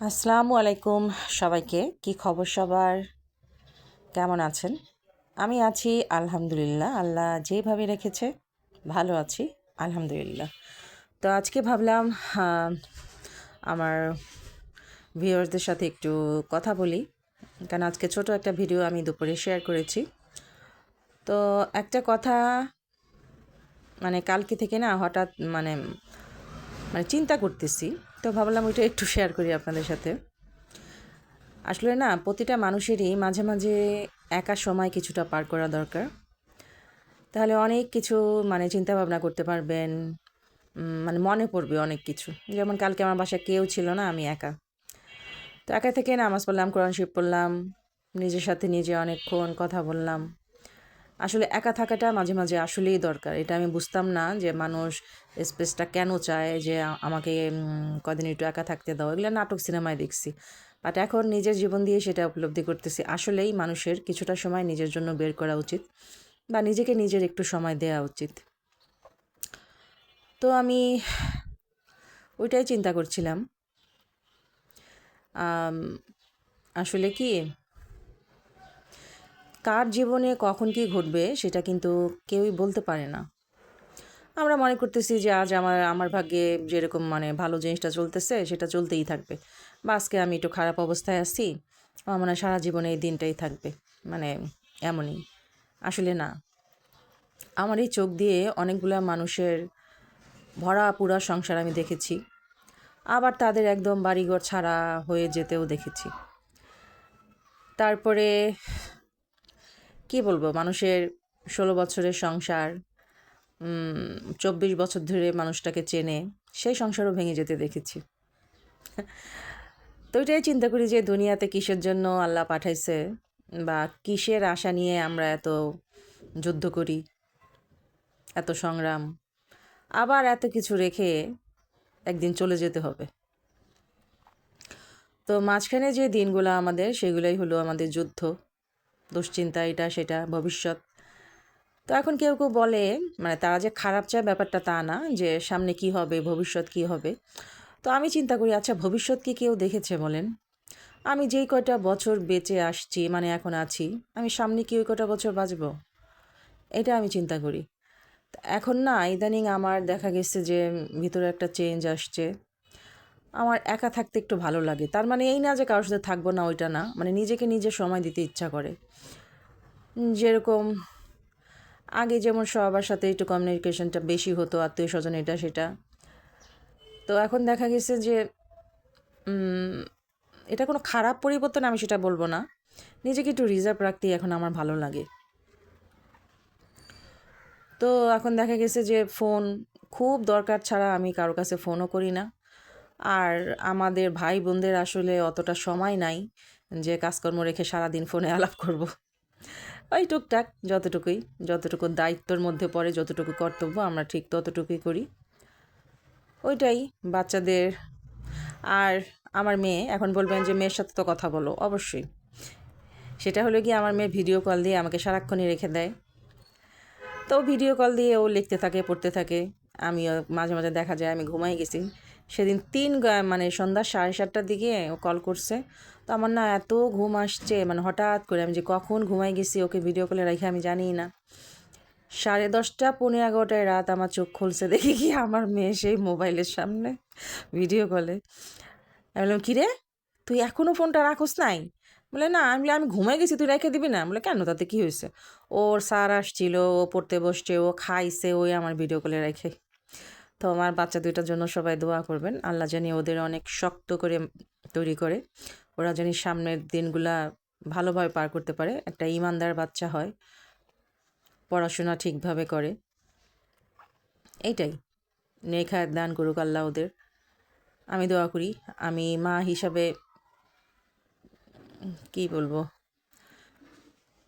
আসসালামু আলাইকুম সবাইকে। কি খবর সবার? কেমন আছেন? আমি আছি আলহামদুলিল্লাহ। আল্লাহ যেভাবে রেখেছে, ভালো আছি, আলহামদুলিল্লাহ। তো আজকে ভাবলাম আমার ভিউয়ার্সদের সাথে একটু কথা বলি। কারণ আজকে ছোট একটা ভিডিও আমি দুপুরে শেয়ার করেছি। তো একটা কথা মানে কালকে থেকে না হঠাৎ মানে মানে চিন্তা করতেছি তো ভাবলাম ওইটা একটু শেয়ার করি আপনাদের সাথে। আসলে না, প্রতিটা মানুষেরই মাঝে মাঝে একা সময় কিছুটা পার করা দরকার। তাহলে অনেক কিছু মানে চিন্তা ভাবনা করতে পারবেন মানে মনে পড়বে অনেক কিছু। যেমন কালকে আমার বাসায় কেউ ছিল না, আমি একা। তো একা থেকে নামাজ পড়লাম, কোরআন শিব পড়লাম, নিজের সাথে নিজে অনেকক্ষণ কথা বললাম। আসলে একা থাকাটা মাঝে মাঝে আসলেই দরকার। এটা আমি বুঝতাম না যে মানুষ স্পেসটা কেন চায় যে আমাকে কদিন একটু একা থাকতে দাও। এগুলো নাটক সিনেমায় দেখছি। বাট এখন নিজের জীবন দিয়ে সেটা উপলব্ধি করতেছি। আসলেই মানুষের কিছুটা সময় নিজের জন্য বের করা উচিত বা নিজেকে নিজের একটু সময় দেওয়া উচিত। তো আমি ওইটাই চিন্তা করছিলাম। আসলে কি কার জীবনে কখন কি ঘটবে সেটা কিন্তু কেউই বলতে পারে না। আমরা মনে করতেছি যে আজ আমার আমার ভাগ্যে যেরকম মানে ভালো জিনিসটা চলতেছে সেটা চলতেই থাকবে। বা আজকে আমি একটু খারাপ অবস্থায় আছি, আমার সারা জীবনে এই দিনটাই থাকবে। মানে এমনই। আসলে না। আমার এই চোখ দিয়ে অনেকগুলা মানুষের ভরা পুরা সংসার আমি দেখেছি। আবার তাদের একদম বাড়িঘর ছাড়া হয়ে যেতেও দেখেছি। তারপরে কি বলব? মানুষের ষোলো বছরের সংসার চব্বিশ বছর ধরে মানুষটাকে চেনে, সেই সংসারও ভেঙে যেতে দেখেছি। তো এটাই চিন্তা করি যে দুনিয়াতে কিসের জন্য আল্লাহ পাঠাইছে বা কিসের আশা নিয়ে আমরা এত যুদ্ধ করি, এত সংগ্রাম। আবার এত কিছু রেখে একদিন চলে যেতে হবে। তো মাঝখানে যে দিনগুলো আমাদের, সেগুলোই হলো আমাদের যুদ্ধ। দুশ্চিন্তা এটা, সেটা, ভবিষ্যৎ। তো এখন কেউ কেউ বলে মানে তারা যে খারাপ চায় ব্যাপারটা তা না, যে সামনে কি হবে, ভবিষ্যৎ কি হবে। তো আমি চিন্তা করি আচ্ছা ভবিষ্যৎ কি কেউ দেখেছে বলেন? আমি যেই কয়টা বছর বেঁচে আসছি মানে এখন আছি, আমি সামনে কি ওই কয়টা বছর বাঁচব? এটা আমি চিন্তা করি। এখন না, ইদানিং আমার দেখা গেছে যে ভিতরে একটা চেঞ্জ আসছে। আমার একা থাকতে একটু ভালো লাগে। তার মানে এই না যে কারোর সাথে থাকব না, ওইটা না। মানে নিজেকে নিজে সময় দিতে ইচ্ছা করে। যেরকম আগে যেমন সবার সাথে একটু কমিউনিকেশনটা বেশি হতো আত্মীয় স্বজন এটা, সেটা। তো এখন দেখা গেছে যে এটা কোনো খারাপ পরিবর্তন আমি সেটা বলব না। নিজেকে একটু রিজার্ভ রাখতেই এখন আমার ভালো লাগে। তো এখন দেখা গেছে যে ফোন খুব দরকার ছাড়া আমি কারও কাছে ফোনও করি না। আর আমাদের ভাই বোনদের আসলে অতটা সময় নাই যে কাজকর্ম রেখে সারাদিন ফোনে আলাপ করব। ওই টুকটাক, যতটুকুই, যতটুকু দায়িত্বর মধ্যে পড়ে, যতটুকু কর্তব্য আমরা ঠিক ততটুকুই করি। ওইটাই, বাচ্চাদের। আর আমার মেয়ে, এখন বলবেন যে মেয়ের সাথে তো কথা বলো, অবশ্যই। সেটা হলো কি আমার মেয়ে ভিডিও কল দিয়ে আমাকে সারাক্ষণই রেখে দেয়। তো ভিডিও কল দিয়ে ও লিখতে থাকে, পড়তে থাকে। আমিও মাঝে মাঝে দেখা যায়, আমি ঘুমাই গেছি। সেদিন তিন মানে সন্ধ্যা সাড়ে সাতটার দিকে ও কল করছে। তো আমার না এত ঘুম আসছে মানে হঠাৎ করে আমি যে কখন ঘুমাই গেছি ওকে ভিডিও কলে রেখে আমি জানি না। সাড়ে দশটা পনেরো এগারোটায় রাত আমার চোখ খুলছে, দেখি কি আমার মেয়ে সেই মোবাইলের সামনে ভিডিও কলে আমি বললাম, কিরে? তুই এখনও ফোনটা রাখোস নাই? বলে না, আমি আমি ঘুমাই গেছি, তুই রেখে দিবি না? বলে কেন? তাতে কি হয়েছে? ওর স্যার আসছিল, ও পড়তে বসছে, ও খাইছে, ওই আমার ভিডিও কলে রেখে। তো আমার বাচ্চা দুইটার জন্য সবাই দোয়া করবেন। আল্লাহ জানি ওদের অনেক শক্ত করে তৈরি করে। ওরা জানি সামনের দিনগুলা ভালোভাবে পার করতে পারে। একটা ইমানদার বাচ্চা হয়, পড়াশোনা ঠিকভাবে করে। এইটাই। নেখা দান করুক আল্লাহ ওদের। আমি দোয়া করি। আমি মা হিসাবে কি বলব?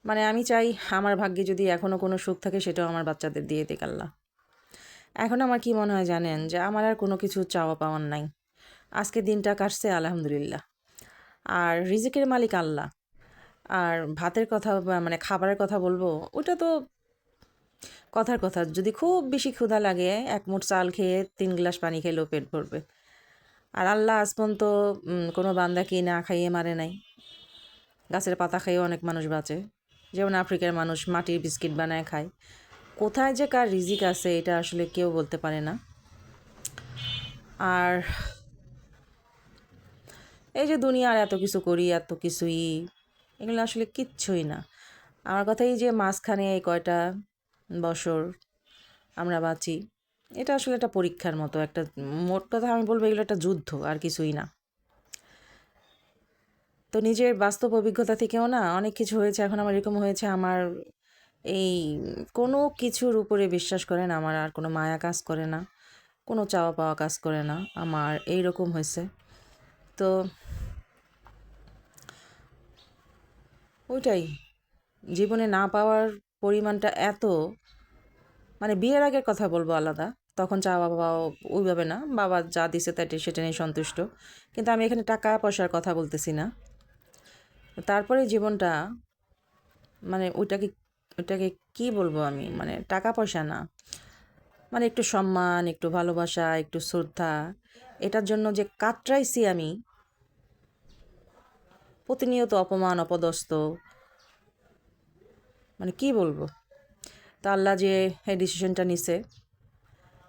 মানে আমি চাই আমার ভাগ্যে যদি এখনও কোনো সুখ থাকে সেটাও আমার বাচ্চাদের দিয়ে দিক আল্লাহ। এখন আমার কি মনে হয় জানেন যে আমার আর কোনো কিছু চাওয়া পাওয়ার নাই। আজকে দিনটা কাটছে, আলহামদুলিল্লাহ। আর রিজিকের মালিক আল্লাহ। আর ভাতের কথা মানে খাবারের কথা বলব, ওটা তো কথার কথা। যদি খুব বেশি ক্ষুধা লাগে, এক মুঠ চাল খেয়ে তিন গ্লাস পানি খেলেও পেট ভরবে। আর আল্লাহ আজ পর্যন্ত কোনো বান্দাকে না খাইয়ে মারে নাই। গাছের পাতা খাইয়ে অনেক মানুষ বাঁচে। যেমন আফ্রিকার মানুষ মাটির বিস্কিট বানায় খায়। কোথায় যে কার রিজিক আছে, এটা আসলে কেউ বলতে পারে না। আর এই যে দুনিয়ার এত কিছু করি, এত কিছুই, এগুলো আসলে কিচ্ছুই না। আমার কথা এই যে মাঝখানে এই কয়টা বছর আমরা বাঁচি, এটা আসলে একটা পরীক্ষার মতো, একটা মোট কথা আমি বলব এগুলো একটা যুদ্ধ, আর কিছুই না। তো নিজের বাস্তব অভিজ্ঞতা থেকেও না অনেক কিছু হয়েছে, এখন আমার এরকম হয়েছে, আমার এই কোনো কিছুর উপরে বিশ্বাস করেন, আমার আর কোনো মায়া কাজ করে না, কোনো চাওয়া পাওয়া কাজ করে না, আমার এই রকম হয়েছে। তো ওইটাই, জীবনে না পাওয়ার পরিমাণটা এত মানে বিয়ের আগের কথা বলব আলাদা, তখন চাওয়া পাওয়া ওইভাবে না, বাবা যা দিছে তাই সেটা নিয়ে সন্তুষ্ট, কিন্তু আমি এখানে টাকা পয়সার কথা বলতেছি না। তারপরে জীবনটা মানে ওইটাকে ওইটাকে কি বলব আমি? মানে টাকা পয়সা না। মানে একটু সম্মান, একটু ভালোবাসা, একটু শ্রদ্ধা, এটার জন্য যে কাতরাইছি আমি, প্রতিনিয়ত অপমান, অপদস্থ মানে কি বলব? তা আল্লাহ যে এই ডিসিশনটা নিছে,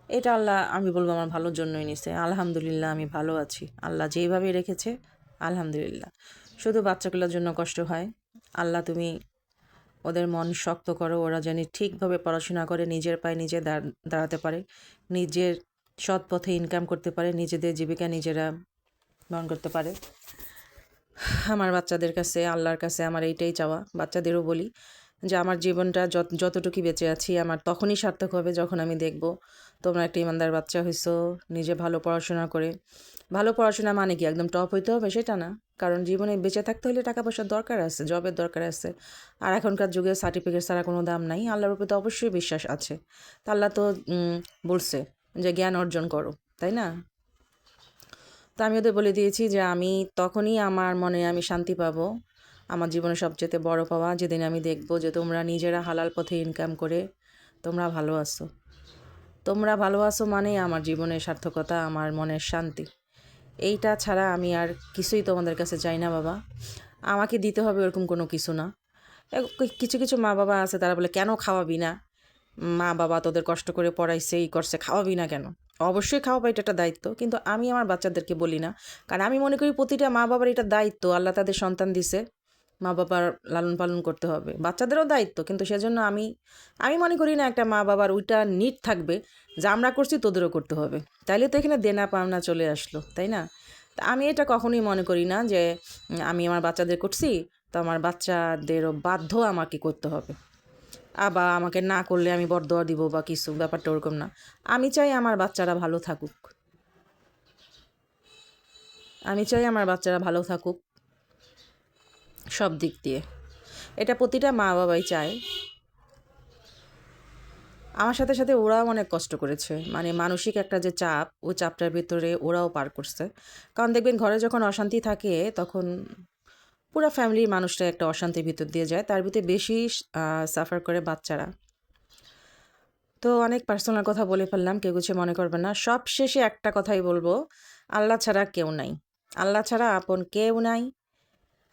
এটা আল্লাহ, আমি বলব আমার ভালোর জন্যই নিছে। আলহামদুলিল্লাহ, আমি ভালো আছি। আল্লাহ যেইভাবে রেখেছে, আলহামদুলিল্লাহ। শুধু বাচ্চাগুলোর জন্য কষ্ট হয়। আল্লাহ তুমি ওদের মন শক্ত করো, ওরা যেন ঠিকভাবে পড়াশোনা করে, নিজের পায়ে নিজে দাঁড়- দাঁড়াতে পারে, নিজের সৎ পথে ইনকাম করতে পারে, নিজেদের জীবিকা নিজেরা বহন করতে পারে। আমার বাচ্চাদের কাছে, আল্লাহর কাছে আমার এইটাই চাওয়া। বাচ্চাদেরও বলি যে, আমার জীবনটা যত, যতটুকু বেঁচে আছি, আমার তখনই সার্থক হবে যখন আমি দেখব তোমরা একটা ইমানদার বাচ্চা হইছো, নিজে ভালো পড়াশোনা করে। ভালো পড়াশোনা মানে কি? একদম টপ হইতে হবে সেটা না। কারণ জীবনে বেঁচে থাকতে হলে টাকা পয়সার দরকার আছে জবের দরকার আছে। আর এখনকার যুগে সার্টিফিকেট ছাড়া কোনো দাম নাই। আল্লাহর উপরে তো অবশ্যই বিশ্বাস আছে। তা আল্লাহ তো বলছে যে জ্ঞান অর্জন করো, তাই না? তা আমি ওদের বলে দিয়েছি যে আমি তখনই আমার মনে আমি শান্তি পাবো। আমার জীবনে সবচেয়ে বড় পাওয়া যেদিন আমি দেখব যে তোমরা নিজেরা হালাল পথে ইনকাম করে তোমরা ভালো আছো। তোমরা ভালো আছো মানেই আমার জীবনের সার্থকতা, আমার মনের শান্তি। এইটা ছাড়া আমি আর কিছুই তোমাদের কাছে চাই না, বাবা। আমাকে দিতে হবে ওরকম কোনো কিছু না। কিছু কিছু মা বাবা আছে, তারা বলে, কেন খাওয়াবি না? মা বাবা তোদের কষ্ট করে পড়াইছে, এই করছে, খাওয়াবি না কেন? অবশ্যই খাওয়াবা, এটা একটা দায়িত্ব, কিন্তু আমি আমার বাচ্চাদেরকে বলি না। কারণ আমি মনে করি প্রতিটা মা বাবার এটা দায়িত্ব, আল্লাহ তাদের সন্তান দিছে। মা বাবার লালন পালন করতে হবে। বাচ্চাদেরও দায়িত্ব, কিন্তু সেজন্য আমি আমি মনে করি না একটা মা বাবার ওইটা নিট থাকবে যা আমরা করছি তোদেরও করতে হবে। তাইলে তো এখানে দেনা পাওনা চলে আসলো, তাই না? আমি এটা কখনোই মনে করি না যে আমি আমার বাচ্চাদের করছি, তো আমার বাচ্চাদেরও বাধ্য আমাকে করতে হবে। আবার আমাকে না করলে আমি বরদোয়া দিব বা কিছু, ব্যাপারটা ওরকম না। আমি চাই আমার বাচ্চারা ভালো থাকুক। আমি চাই আমার বাচ্চারা ভালো থাকুক। সব দিক দিয়ে। এটা প্রতিটা মা বাবাই চায়। আমার সাথে সাথে ওরাও অনেক কষ্ট করেছে। মানে মানসিক একটা যে চাপ ওই চাপটার ভিতরে ওরাও পার করছে। কারণ দেখবেন ঘরে যখন অশান্তি থাকে, তখন পুরো ফ্যামিলির মানুষটা একটা অশান্তির ভিতর দিয়ে যায়। তার ভিতরে বেশি সাফার করে বাচ্চারা। তো অনেক পার্সোনাল কথা বলে ফেললাম, কেউ কিছু মনে করবে না। সব শেষে একটা কথাই বলব, আল্লাহ ছাড়া কেউ নাই। আল্লাহ ছাড়া আপন কেউ নাই।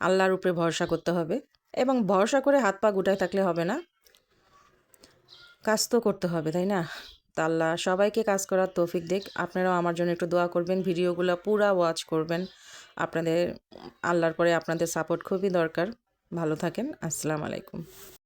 আল্লাহর উপরে ভরসা করতে হবে এবং ভরসা করে হাত পা গুটায় থাকলে হবে না। কাজ তো করতে হবে, তাই না? তা আল্লাহ সবাইকে কাজ করার তৌফিক দিক। আপনারাও আমার জন্য একটু দোয়া করবেন, ভিডিওগুলো পুরা ওয়াচ করবেন। আপনাদের, আল্লাহর পরে আপনাদের সাপোর্ট খুবই দরকার। ভালো থাকেন, আসসালামু আলাইকুম।